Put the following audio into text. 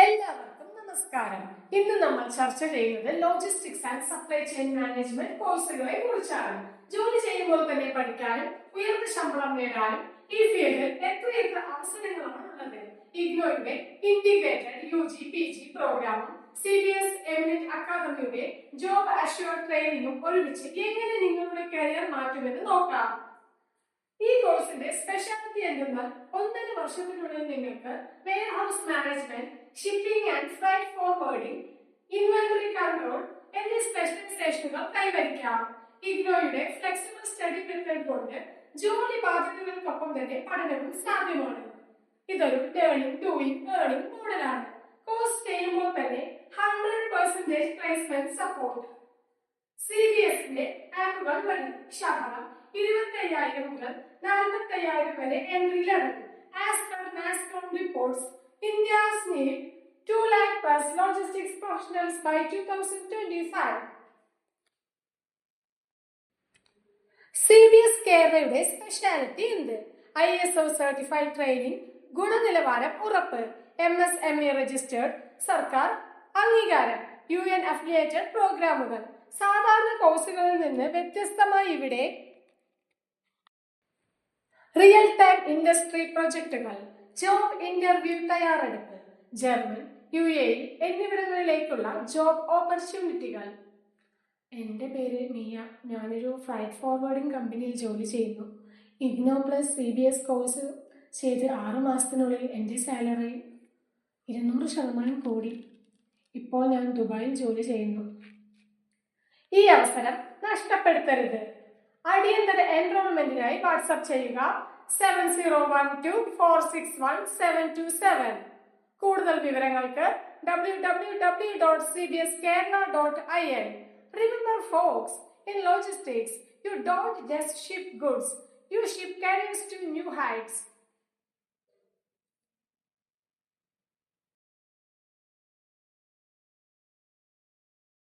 എല്ലാവർക്കും നമസ്കാരം. ഇന്ന് നമ്മൾ ചർച്ച ചെയ്യുന്നത് logistics and supply chain management കോഴ്സുകളെ കുറിച്ചാണ്. ജോലി ചെയ്യുമ്പോൾ തന്നെ പഠിക്കാനും ഉയർന്ന ശമ്പളം നേടാനും ഈ ഫീൽഡിൽ എത്രയെത്ര അവസരങ്ങളാണ് ഉള്ളത്. ഇഗ്നോയുടെ integrated U G P G പ്രോഗ്രാമും സി ബി എസ് എമിനറ്റ് അക്കാദമിയുടെ ജോബ് അഷ്യൂർ ട്രെയിനിങ്ങും ഒരുമിച്ച് എങ്ങനെ നിങ്ങളുടെ കരിയർ മാറ്റുമെന്ന് നോക്കാം. ഈ കോഴ്സിന്റെ സ്പെഷ്യാലിറ്റി എന്തെന്നാൽ ഒന്നര വർഷത്തിനുള്ളിൽ നിങ്ങൾക്ക് warehouse management shipping and freight forwarding inventory control എന്നീ സ്പെഷ്യലൈസേഷനുകൾ കൈവരിക്കാം. ഇഗ്നോയുടെ ഫ്ലെക്സിബിൾ സ്റ്റഡി മെത്തേഡ് കൊണ്ട് ജോലി ബാധ്യതകൾക്കൊപ്പം തന്നെ പഠനവും സാധ്യമാണ്. ഇതൊരു ലേണിംഗ് ഡൂയിങ് ഏർണിംഗ് മോഡലാണ് കോഴ്സ് ചെയ്യുമ്പോൾ തന്നെ hundred percentage placement support C B എസിന്റെ ആപ്പുകൾ വരും. ശമ്പളം ഇരുപത്തി അയ്യായിരം മുതൽ നാൽപ്പത്തി അയ്യായിരം വരെ entry level as per Mascom reports India's need two lakh plus logistics professionals by two thousand twenty five C B S കേരളയുടെ സ്പെഷ്യാലിറ്റി എന്ത്? I S O certified training ഗുണനിലവാരം ഉറപ്പ്. M S M E registered സർക്കാർ അംഗീകാരം. U N affiliated പ്രോഗ്രാമുകൾ സാധാരണ കോഴ്സുകളിൽ നിന്ന് വ്യത്യസ്തമായി ഇവിടെ റിയൽ ടൈം ഇൻഡസ്ട്രി പ്രൊജക്ടുകൾ ജോബ് ഇന്റർവ്യൂ തയ്യാറെടുപ്പ് ജർമ്മൻ യു എ എന്നിവിടങ്ങളിലേക്കുള്ള ജോബ് ഓപ്പർച്യൂണിറ്റികൾ എന്റെ പേര് മിയ. ഞാനൊരു ഫ്ലൈറ്റ് ഫോർവേഡിംഗ് കമ്പനിയിൽ ജോലി ചെയ്യുന്നു. IGNOU plus C B S course ചെയ്ത് ആറ് മാസത്തിനുള്ളിൽ എന്റെ സാലറി ഇരുന്നൂറ് ശതമാനം കൂടി. ഇപ്പോൾ ഞാൻ ദുബായിൽ ജോലി ചെയ്യുന്നു. ഈ അവസരം നഷ്ടപ്പെടുത്തരുത്. അടിയന്തര എൻറോൾമെന്റിനായി വാട്സപ്പ് ചെയ്യുക. Seven zero one two four six one seven two seven കൂടുതൽ വിവരങ്ങൾക്ക് W W W dot C B S Kerala dot I N remember folks in logistics you don't just ship goods you ship careers to new heights